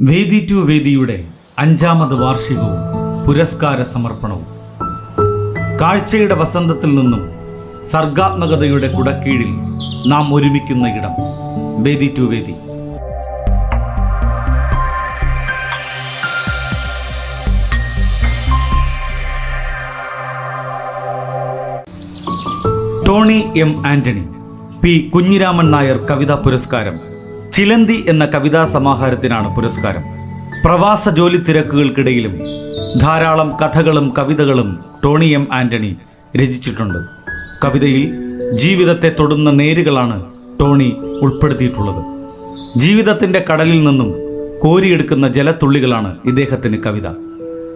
വേദി ടു വേദിയുടെ അഞ്ചാമത് വാർഷികവും പുരസ്കാര സമർപ്പണവും. കാഴ്ചയുടെ വസന്തത്തിൽ നിന്നും സർഗാത്മകതയുടെ കുടക്കീഴിൽ നാം ഒരുമിക്കുന്ന ഇടം. വേദി ടു വേദി. Tony M Antony P Kunhiraman Nair കവിതാ പുരസ്കാരം ചിലന്തി എന്ന കവിതാ സമാഹാരത്തിനാണ് പുരസ്കാരം. പ്രവാസ ജോലി തിരക്കുകൾക്കിടയിലും ധാരാളം കഥകളും കവിതകളും ടോണി എം ആന്റണി രചിച്ചിട്ടുണ്ട്. കവിതയിൽ ജീവിതത്തെ തൊടുന്ന നേരുകളാണ് ടോണി ഉൾപ്പെടുത്തിയിട്ടുള്ളത്. ജീവിതത്തിന്റെ കടലിൽ നിന്നും കോരിയെടുക്കുന്ന ജലത്തുള്ളികളാണ് ഇദ്ദേഹത്തിന് കവിത.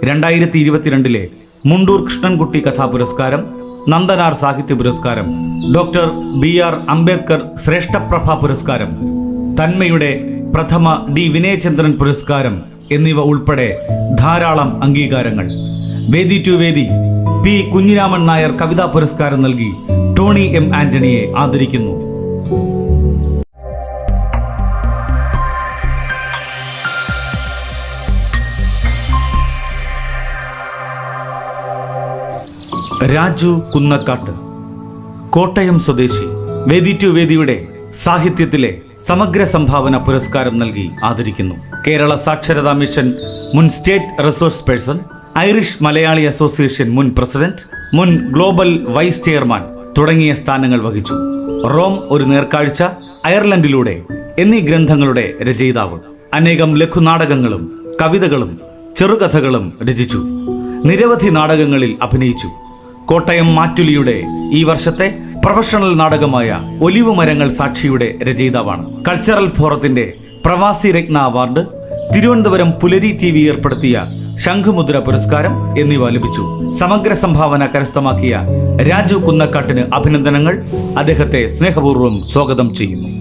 രണ്ടായിരത്തി ഇരുപത്തിരണ്ടിലെ മുണ്ടൂർ കൃഷ്ണൻകുട്ടി കഥാ പുരസ്കാരം നന്ദനാർ സാഹിത്യ പുരസ്കാരം ഡോക്ടർ ബി ആർ അംബേദ്കർ ശ്രേഷ്ഠപ്രഭ പുരസ്കാരം തന്മയുടെ പ്രഥമ ഡി വിനയചന്ദ്രൻ പുരസ്കാരം എന്നിവ ഉൾപ്പെടെ ധാരാളം അംഗീകാരങ്ങൾ. വേദി ടു വേദി പി കുഞ്ഞിരാമൻ നായർ കവിതാ പുരസ്കാരം നൽകി ടോണി എം ആന്റണിയെ ആദരിക്കുന്നു. രാജു കുന്നക്കാട്ട് കോട്ടയം സ്വദേശി. വേദി ടു വേദിയുടെ സാഹിത്യത്തിലെ സമഗ്ര സംഭാവന പുരസ്കാരം നൽകി ആദരിക്കുന്നു. കേരള സാക്ഷരതാ മിഷൻ മുൻ state resource person Irish Malayali association മുൻ പ്രസിഡന്റ് മുൻ ഗ്ലോബൽ വൈസ് ചെയർമാൻ തുടങ്ങിയ സ്ഥാനങ്ങൾ വഹിച്ചു. റോം ഒരു നേർക്കാഴ്ച അയർലൻഡിലൂടെ എന്നീ ഗ്രന്ഥങ്ങളുടെ രചയിതാവ്. അനേകം ലഘുനാടകങ്ങളും കവിതകളും ചെറുകഥകളും രചിച്ചു. നിരവധി നാടകങ്ങളിൽ അഭിനയിച്ചു. കോട്ടയം മാറ്റുലിയുടെ ഈ വർഷത്തെ പ്രൊഫഷണൽ നാടകമായ ഒലിവ് മരങ്ങൾ സാക്ഷിയുടെ രചയിതാവാണ്. കൾച്ചറൽ ഫോറത്തിന്റെ പ്രവാസി രത്ന അവാർഡ് തിരുവനന്തപുരം പുലരി ടി വി ഏർപ്പെടുത്തിയ ശംഖുമുദ്ര പുരസ്കാരം എന്നിവ ലഭിച്ചു. സമഗ്ര സംഭാവന കരസ്ഥമാക്കിയ രാജു കുന്നക്കാട്ടിന് അഭിനന്ദനങ്ങൾ. അദ്ദേഹത്തെ സ്നേഹപൂർവം സ്വാഗതം ചെയ്യുന്നു.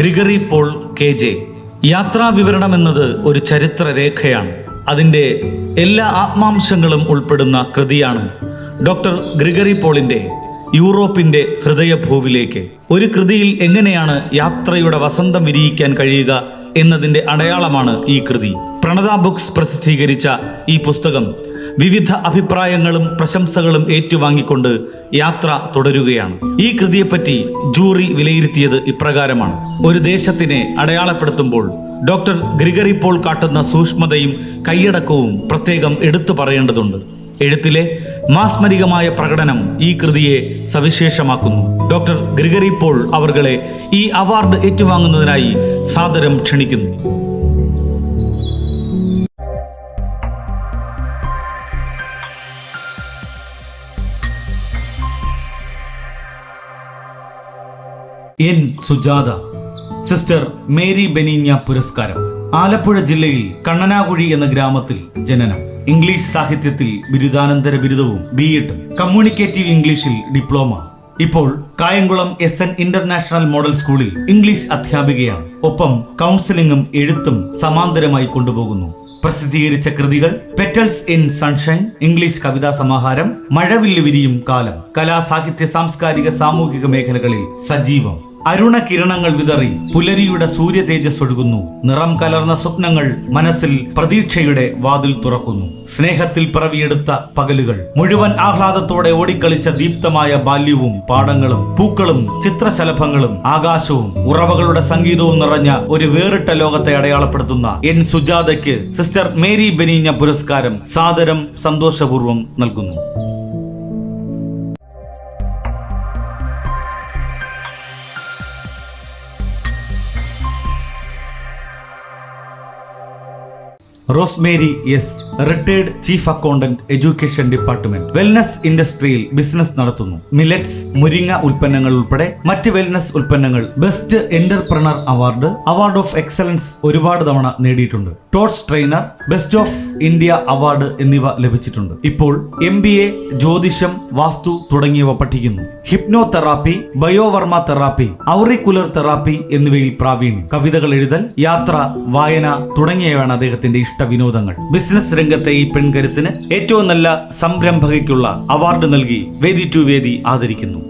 Gregory Paul K J. യാത്രാ വിവരണം എന്നത് ഒരു ചരിത്ര രേഖയാണ് അതിന്റെ എല്ലാ ആത്മാംശങ്ങളും ഉൾപ്പെടുന്ന കൃതിയാണ് ഡോക്ടർ ഗ്രിഗറി പോളിന്റെ യൂറോപ്പിന്റെ ഹൃദയഭൂവിലേക്ക്. ഒരു കൃതിയിൽ എങ്ങനെയാണ് യാത്രയുടെ വസന്തം വിരിയിക്കാൻ കഴിയുക എന്നതിന്റെ അടയാളമാണ് ഈ കൃതി. പ്രണത ബുക്സ് പ്രസിദ്ധീകരിച്ച ഈ പുസ്തകം വിവിധ അഭിപ്രായങ്ങളും പ്രശംസകളും ഏറ്റുവാങ്ങിക്കൊണ്ട് യാത്ര തുടരുകയാണ്. ഈ കൃതിയെപ്പറ്റി ജൂറി വിലയിരുത്തിയത് ഇപ്രകാരമാണ്. ഒരു ദേശത്തിനെ അടയാളപ്പെടുത്തുമ്പോൾ ഡോക്ടർ ഗ്രിഗറി പോൾ കാട്ടുന്ന സൂക്ഷ്മതയും കൈയടക്കവും പ്രത്യേകം എടുത്തു പറയേണ്ടതുണ്ട്. എഴുത്തിലെ മാസ്മരികമായ പ്രകടനം ഈ കൃതിയെ സവിശേഷമാക്കുന്നു. ഡോക്ടർ ഗ്രിഗറി പോൾ അവർകളെ ഈ അവാർഡ് ഏറ്റുവാങ്ങുന്നതിനായി സാദരം ക്ഷണിക്കുന്നു. എൻ സുജാത സിസ്റ്റർ മേരി ബെനീഞ്ഞ പുരസ്കാരം. ആലപ്പുഴ ജില്ലയിൽ കണ്ണനാകുഴി എന്ന ഗ്രാമത്തിൽ ജനനം. ഇംഗ്ലീഷ് സാഹിത്യത്തിൽ ബിരുദാനന്തര ബിരുദവും ബി കമ്മ്യൂണിക്കേറ്റീവ് ഇംഗ്ലീഷിൽ ഡിപ്ലോമ. ഇപ്പോൾ Kayamkulam S N international model സ്കൂളിൽ ഇംഗ്ലീഷ് അധ്യാപികയാണ്. ഒപ്പം കൗൺസിലിംഗും എഴുത്തും സമാന്തരമായി കൊണ്ടുപോകുന്നു. പ്രസിദ്ധീകരിച്ച കൃതികൾ പെറ്റൽസ് ഇൻ സൺഷൈൻ ഇംഗ്ലീഷ് കവിതാ സമാഹാരം മഴവില്ല് വിരിയും കാലം കലാ സാഹിത്യ സാംസ്കാരിക സാമൂഹിക മേഖലകളിൽ സജീവം. അരുണ കിരണങ്ങൾ വിതറി പുലരിയുടെ സൂര്യ തേജസ് ഒഴുകുന്നു. നിറം കലർന്ന സ്വപ്നങ്ങൾ മനസ്സിൽ പ്രതീക്ഷയുടെ വാതിൽ തുറക്കുന്നു. സ്നേഹത്തിൽ പിറവിയെടുത്ത പകലുകൾ. മുഴുവൻ ആഹ്ലാദത്തോടെ ഓടിക്കളിച്ച ദീപ്തമായ ബാല്യവും പാടങ്ങളും പൂക്കളും ചിത്രശലഭങ്ങളും ആകാശവും ഉറവകളുടെ സംഗീതവും നിറഞ്ഞ ഒരു വേറിട്ട ലോകത്തെ അടയാളപ്പെടുത്തുന്ന എൻ സുജാതയ്ക്ക് സിസ്റ്റർ മേരി ബെനീഞ്ഞ പുരസ്കാരം സാദരം സന്തോഷപൂർവം നൽകുന്നു. Rosemary S retired chief accountant education department. Wellness ഇൻഡസ്ട്രിയിൽ ബിസിനസ് നടത്തുന്നു. മിലറ്റ്സ് മുരിങ്ങ ഉൽപ്പന്നങ്ങൾ ഉൾപ്പെടെ മറ്റ് വെൽനസ് ഉൽപ്പന്നങ്ങൾ best entrepreneur award award of excellence ഒരുപാട് തവണ നേടിയിട്ടുണ്ട്. Torch trainer best of India award എന്നിവ ലഭിച്ചിട്ടുണ്ട്. ഇപ്പോൾ എം ബി എ ജ്യോതിഷം വാസ്തു തുടങ്ങിയവ പഠിക്കുന്നു. ഹിപ്നോ തെറാപ്പി ബയോവർമ തെറാപ്പി ഔറിക്കുലർ തെറാപ്പി എന്നിവയിൽ പ്രാവീണ്യം. കവിതകൾ എഴുതൽ യാത്ര വായന തുടങ്ങിയവയാണ് അദ്ദേഹത്തിന്റെ ഇഷ്ട. വിനോദങ്ങൾ. ബിസിനസ് രംഗത്തെ ഈ പെൺകരുത്തിന് ഏറ്റവും നല്ല സംരംഭകയ്ക്കുള്ള അവാർഡ് നൽകി വേദി ടു വേദി ആദരിക്കുന്നു.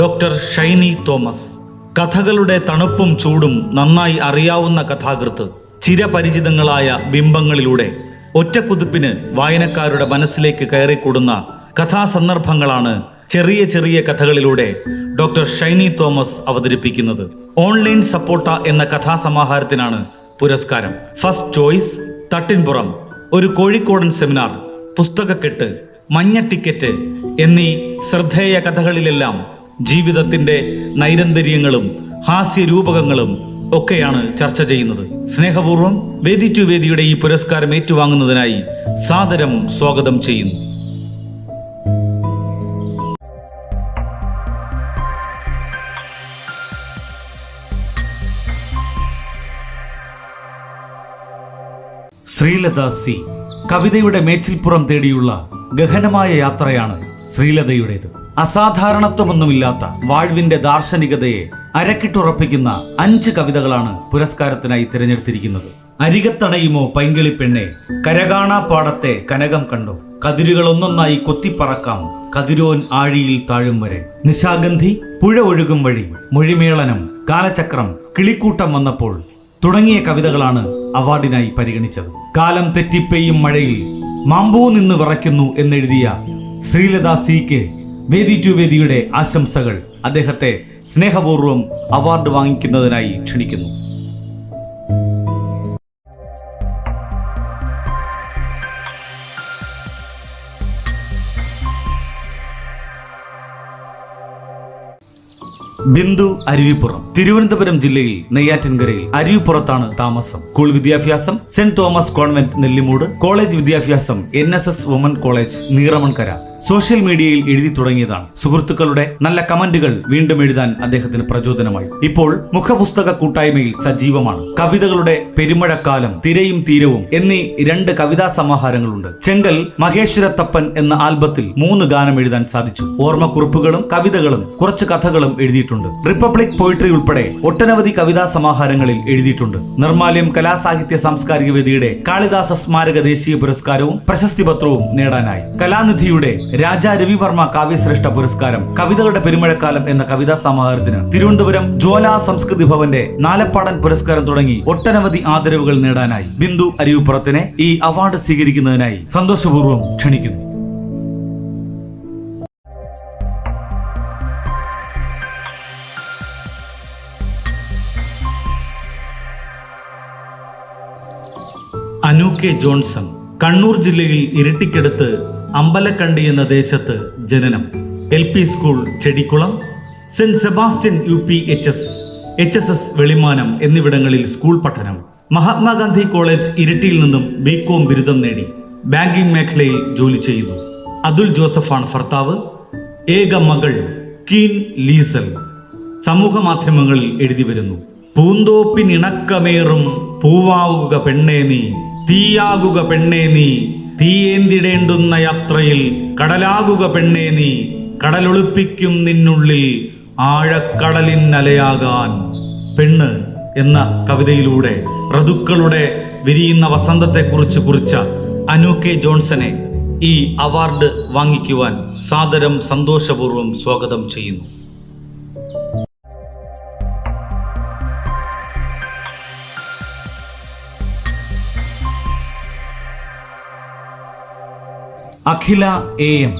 ഡോക്ടർ ഷൈനി തോമസ്. കഥകളുടെ തണുപ്പും ചൂടും നന്നായി അറിയാവുന്ന കഥാകൃത്ത് ചിരപരിചിതങ്ങളായ ബിംബങ്ങളിലൂടെ ഒറ്റക്കുതിപ്പിന് വായനക്കാരുടെ മനസ്സിലേക്ക് കയറിക്കൂടുന്ന കഥാസന്ദർഭങ്ങളാണ് ചെറിയ ചെറിയ കഥകളിലൂടെ ഡോക്ടർ ഷൈനി തോമസ് അവതരിപ്പിക്കുന്നത്. ഓൺലൈൻ സപ്പോർട്ട എന്ന കഥാസമാഹാരത്തിനാണ് പുരസ്കാരം. ഫസ്റ്റ് ചോയ്സ് തട്ടിൻപുറം ഒരു കോഴിക്കോടൻ സെമിനാർ പുസ്തകക്കെട്ട് മഞ്ഞ ടിക്കറ്റ് എന്നീ ശ്രദ്ധേയ കഥകളിലെല്ലാം ജീവിതത്തിന്റെ നൈരന്തര്യങ്ങളും ഹാസ്യരൂപകങ്ങളും ഒക്കെയാണ് ചർച്ച ചെയ്യുന്നത്. സ്നേഹപൂർവം വേദി ടു വേദിയുടെ ഈ പുരസ്കാരം ഏറ്റുവാങ്ങുന്നതിനായി സാദരം സ്വാഗതം ചെയ്യുന്നു. ശ്രീലത സി. കവിതയുടെ മേച്ചിൽപ്പുറം തേടിയുള്ള ഗഹനമായ യാത്രയാണ് ശ്രീലതയുടേത്. അസാധാരണത്വമൊന്നുമില്ലാത്ത വാഴ്വിന്റെ ദാർശനികതയെ അരക്കിട്ടുറപ്പിക്കുന്ന അഞ്ച് കവിതകളാണ് പുരസ്കാരത്തിനായി തിരഞ്ഞെടുത്തിരിക്കുന്നത്. അരികത്തണയുമോ പൈങ്കിളി പെണ്ണെ കരകാണാ പാടത്തെ കനകം കണ്ടോ? കതിരുകൾ ഒന്നൊന്നായി കൊത്തിപ്പറക്കാം കതിരോൻ ആഴിയിൽ താഴും വരെ. നിശാഗന്ധി പുഴ ഒഴുകും വഴി മൊഴിമേളനം കാലചക്രം കിളിക്കൂട്ടം വന്നപ്പോൾ തുടങ്ങിയ കവിതകളാണ് അവാർഡിനായി പരിഗണിച്ചത്. കാലം തെറ്റിപ്പെയ്യും മഴയിൽ മാമ്പൂ നിന്ന് വിറയ്ക്കുന്നു എന്നെഴുതിയ ശ്രീലത കെ വേദി ടു വേദിയുടെ ആശംസകൾ അദ്ദേഹത്തെ സ്നേഹപൂർവം അവാർഡ് വാങ്ങിക്കുന്നതിനായി ക്ഷണിക്കുന്നു. ബിന്ദു അരുവിപ്പുറം. തിരുവനന്തപുരം ജില്ലയിൽ നെയ്യാറ്റിൻകരയിൽ അരുവിപ്പുറത്താണ് താമസം. സ്കൂൾ വിദ്യാഭ്യാസം saint Thomas convent Nellimoodu college വിദ്യാഭ്യാസം N S S woman college Neeramankara social media എഴുതി തുടങ്ങിയതാണ്. സുഹൃത്തുക്കളുടെ നല്ല കമന്റുകൾ വീണ്ടും എഴുതാൻ അദ്ദേഹത്തിന് പ്രചോദനമായി. ഇപ്പോൾ മുഖപുസ്തക കൂട്ടായ്മയിൽ സജീവമാണ്. കവിതകളുടെ പെരുമഴക്കാലം തിരയും തീരവും എന്നീ രണ്ട് കവിതാ സമാഹാരങ്ങളുണ്ട്. ചെങ്കൽ മഹേശ്വരത്തപ്പൻ എന്ന ആൽബത്തിൽ മൂന്ന് ഗാനം എഴുതാൻ സാധിച്ചു. ഓർമ്മക്കുറിപ്പുകളും കവിതകളും കുറച്ച് കഥകളും എഴുതിയിട്ടുണ്ട്. റിപ്പബ്ലിക് പോയിട്രി ഉൾപ്പെടെ ഒട്ടനവധി കവിതാ സമാഹാരങ്ങളിൽ എഴുതിയിട്ടുണ്ട്. നിർമാല്യം കലാസാഹിത്യ സാംസ്കാരിക വേദിയുടെ കാളിദാസ സ്മാരക ദേശീയ പുരസ്കാരവും പ്രശസ്തി പത്രവും നേടാനായി. കലാനിധിയുടെ രാജാ രവിവർമ്മ കാവ്യശ്രേഷ്ഠ പുരസ്കാരം കവിതകളുടെ പെരുമഴക്കാലം എന്ന കവിതാ സമാഹാരത്തിന് തിരുവനന്തപുരം ജ്വാല സംസ്കൃതി ഭവന്റെ നാലപ്പാടൻ പുരസ്കാരം തുടങ്ങി ഒട്ടനവധി ആദരവുകൾ നേടാനായി ബിന്ദു അരിയുപ്പുറത്തിനെ ഈ അവാർഡ് സ്വീകരിക്കുന്നതിനായി സന്തോഷപൂർവം ക്ഷണിക്കുന്നു. അനു കെ ജോൺസൺ കണ്ണൂർ ജില്ലയിൽ ഇരിട്ടിക്കടുത്ത് അമ്പലക്കണ്ടി എന്ന ദേശത്ത് ജനനം. L P school Chedikkulam saint Sebastian U P H S H S S Velimanam എന്നിവിടങ്ങളിൽ സ്കൂൾ പഠനം. മഹാത്മാഗാന്ധി കോളേജ് ഇരിട്ടിയിൽ നിന്നും ബികോം ബിരുദം നേടി. ബാങ്കിംഗ് മേഖലയിൽ ജോലി ചെയ്യുന്നു അതുൽ ജോസഫാണ് ഭർത്താവ്. ഏക മകൾ കീൻ ലീസൽ. സമൂഹ മാധ്യമങ്ങളിൽ എഴുതി വരുന്നു. പൂന്തോപ്പിനിണക്കമേറും പൂവാവുക പെണ്ണേ നീ. തീയാകുക പെണ്ണേ നീ തീയേന്തിടേണ്ടുന്ന യാത്രയിൽ കടലാകുക പെണ്ണേ നീ കടലൊളിപ്പിക്കും നിന്നുള്ളിൽ ആഴക്കടലിൻ അലയാകാൻ. പെണ്ണ് എന്ന കവിതയിലൂടെ ഋതുക്കളുടെ വിരിയുന്ന വസന്തത്തെക്കുറിച്ച് കുറിച്ച അനു കെ ജോൺസനെ ഈ അവാർഡ് വാങ്ങിക്കുവാൻ സാദരം സന്തോഷപൂർവം സ്വാഗതം ചെയ്യുന്നു. അഖില എ എം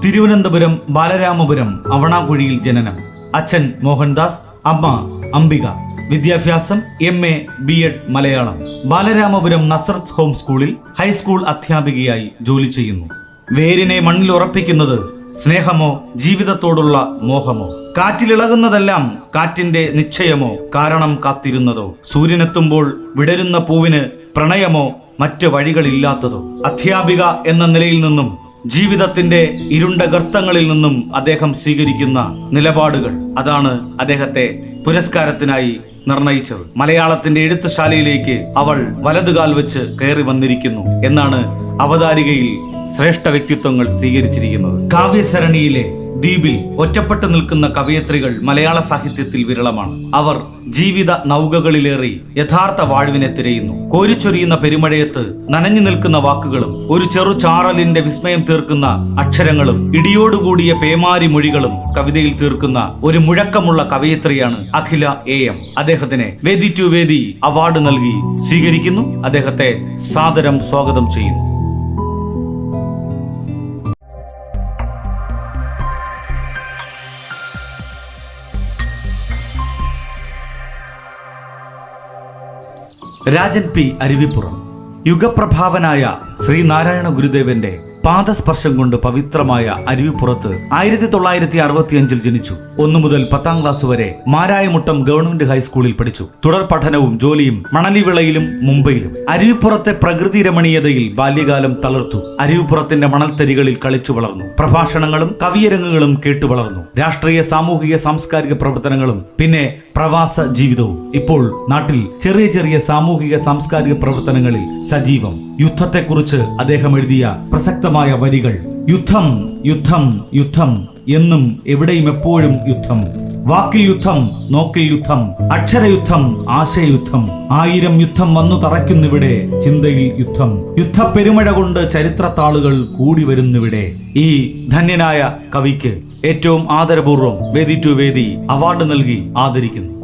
തിരുവനന്തപുരം ബാലരാമപുരം അവണാകുഴിയിൽ ജനനം. അച്ഛൻ മോഹൻദാസ് അമ്മ അംബിക. വിദ്യാഭ്യാസം M A B Ed Malayalam. Balaramapuram Nazareth home സ്കൂളിൽ ഹൈസ്കൂൾ അധ്യാപികയായി ജോലി ചെയ്യുന്നു. വേരിനെ മണ്ണിൽ ഉറപ്പിക്കുന്നത് സ്നേഹമോ ജീവിതത്തോടുള്ള മോഹമോ? കാറ്റിലിളകുന്നതെല്ലാം കാറ്റിന്റെ നിശ്ചയമോ കാരണം കാത്തിരുന്നതോ? സൂര്യനെത്തുമ്പോൾ വിടരുന്ന പൂവിന് പ്രണയമോ മറ്റു വഴികളില്ലാത്തതോ അധ്യാപിക എന്ന നിലയിൽ നിന്നും ജീവിതത്തിന്റെ ഇരുണ്ട ഗർത്തങ്ങളിൽ നിന്നും അദ്ദേഹം സ്വീകരിക്കുന്ന നിലപാടുകൾ അതാണ് അദ്ദേഹത്തെ പുരസ്കാരത്തിനായി നിർണയിച്ചത്. മലയാളത്തിന്റെ എഴുത്തുശാലയിലേക്ക് അവൾ വലതുകാൽ വെച്ച് കയറി വന്നിരിക്കുന്നു എന്നാണ് അവതാരികയിൽ ശ്രേഷ്ഠ വ്യക്തിത്വങ്ങൾ സ്വീകരിച്ചിരിക്കുന്നത്. കാവ്യസരണിയിലെ ദ്വീപിൽ ഒറ്റപ്പെട്ടു നിൽക്കുന്ന കവയത്രികൾ മലയാള സാഹിത്യത്തിൽ വിരളമാണ്. അവർ ജീവിത നൗകകളിലേറി യഥാർത്ഥ വാഴുവിനെ തിരയുന്നു. കോരിച്ചൊരിയുന്ന പെരുമഴയത്ത് നനഞ്ഞു നിൽക്കുന്ന വാക്കുകളും ഒരു ചെറു ചാറലിന്റെ വിസ്മയം തീർക്കുന്ന അക്ഷരങ്ങളും ഇടിയോടുകൂടിയ പേമാരി മൊഴികളും കവിതയിൽ തീർക്കുന്ന ഒരു മുഴക്കമുള്ള കവയത്രിയാണ് അഖില എ എം. അദ്ദേഹത്തിന് വേദി ടു വേദി അവാർഡ് നൽകി സ്വീകരിക്കുന്നു. അദ്ദേഹത്തെ സാദരം സ്വാഗതം ചെയ്യുന്നു. രാജൻ പി അരുവിപ്പുറം. യുഗപ്രഭാവനായ ശ്രീനാരായണ ഗുരുദേവന്റെ പാദസ്പർശം കൊണ്ട് പവിത്രമായ അരുവിപ്പുറത്ത് ആയിരത്തി തൊള്ളായിരത്തി അറുപത്തിയഞ്ചിൽ ജനിച്ചു. ഒന്നു മുതൽ പത്താം ക്ലാസ് വരെ മാരായമുട്ടം ഗവൺമെന്റ് ഹൈസ്കൂളിൽ പഠിച്ചു. തുടർ പഠനവും ജോലിയും മണലിവിളയിലും മുംബൈയിലും. അരുവിപ്പുറത്തെ പ്രകൃതി രമണീയതയിൽ ബാല്യകാലം തളർത്തു. അരുവിപ്പുറത്തിന്റെ മണൽത്തരികളിൽ കളിച്ചു വളർന്നു. പ്രഭാഷണങ്ങളും കവിയരങ്ങുകളും കേട്ടു വളർന്നു. രാഷ്ട്രീയ സാമൂഹിക സാംസ്കാരിക പ്രവർത്തനങ്ങളും പിന്നെ പ്രവാസ ജീവിതവും. ഇപ്പോൾ നാട്ടിൽ ചെറിയ ചെറിയ സാമൂഹിക സാംസ്കാരിക പ്രവർത്തനങ്ങളിൽ സജീവം. യുദ്ധത്തെക്കുറിച്ച് അദ്ദേഹം എഴുതിയ പ്രസക്തമായ വരികൾ. യുദ്ധം യുദ്ധം യുദ്ധം എന്നും എവിടെയും എപ്പോഴും യുദ്ധം. വാക്കിൽ യുദ്ധം നോക്കിൽ യുദ്ധം അക്ഷരയുദ്ധം ആശയയുദ്ധം. ആയിരം യുദ്ധം വന്നു തറയ്ക്കുന്നിവിടെ ചിന്തയിൽ യുദ്ധം. യുദ്ധപ്പെരുമഴ കൊണ്ട് ചരിത്രത്താളുകൾ കൂടി വരുന്നിവിടെ. ഈ ധന്യനായ കവിക്ക് ഏറ്റവും ആദരപൂർവം വേദി ടു വേദി അവാർഡ് നൽകി ആദരിക്കുന്നു.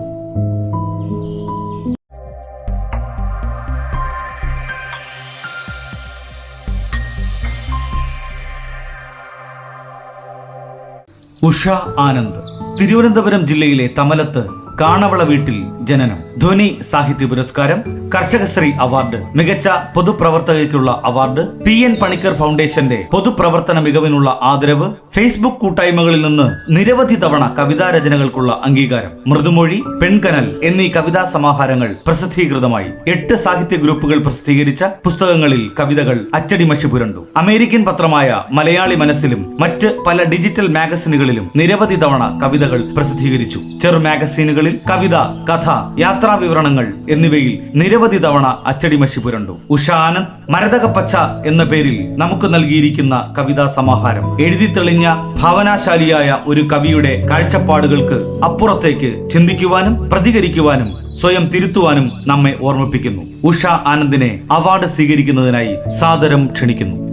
ഉഷ ആനന്ദ്. തിരുവനന്തപുരം ജില്ലയിലെ തമലത്ത് കാണവള വീട്ടിൽ ജനനം. ധ്വനി സാഹിത്യ പുരസ്കാരം കർഷകശ്രീ അവാർഡ് മികച്ച പൊതുപ്രവർത്തകയ്ക്കുള്ള അവാർഡ് പി എൻ പണിക്കർ ഫൗണ്ടേഷന്റെ പൊതുപ്രവർത്തന മികവിനുള്ള ആദരവ് ഫേസ്ബുക്ക് കൂട്ടായ്മകളിൽ നിന്ന് നിരവധി തവണ കവിതാ രചനകൾക്കുള്ള അംഗീകാരം മൃദുമൊഴി പെൺകനൽ എന്നീ കവിതാ സമാഹാരങ്ങൾ പ്രസിദ്ധീകൃതമായി. എട്ട് സാഹിത്യ ഗ്രൂപ്പുകൾ പ്രസിദ്ധീകരിച്ച പുസ്തകങ്ങളിൽ കവിതകൾ അച്ചടിമഷി പുരണ്ടു. അമേരിക്കൻ പത്രമായ മലയാളി മനസ്സിലും മറ്റ് പല ഡിജിറ്റൽ മാഗസിനുകളിലും നിരവധി തവണ കവിതകൾ പ്രസിദ്ധീകരിച്ചു. ചെറു മാഗസീനുകളിൽ കവിത കഥ യാത്രാ വിവരണങ്ങൾ എന്നിവയിൽ നിരവധി തവണ അച്ചടിമഷി പുരണ്ടു. ഉഷാനന്ദ് മരതകപ്പച്ച എന്ന പേരിൽ നമുക്ക് നൽകിയിരിക്കുന്ന കവിതാ സമാഹാരം. എഴുതി തെളിഞ്ഞ ഭാവനാശാലിയായ ഒരു കവിയുടെ കാഴ്ചപ്പാടുകൾക്ക് അപ്പുറത്തേക്ക് ചിന്തിക്കുവാനും പ്രതികരിക്കുവാനും സ്വയം തിരുത്തുവാനും നമ്മെ ഓർമ്മിപ്പിക്കുന്നു. ഉഷ ആനന്ദിനെ അവാർഡ് സ്വീകരിക്കുന്നതിനായി സാദരം ക്ഷണിക്കുന്നു.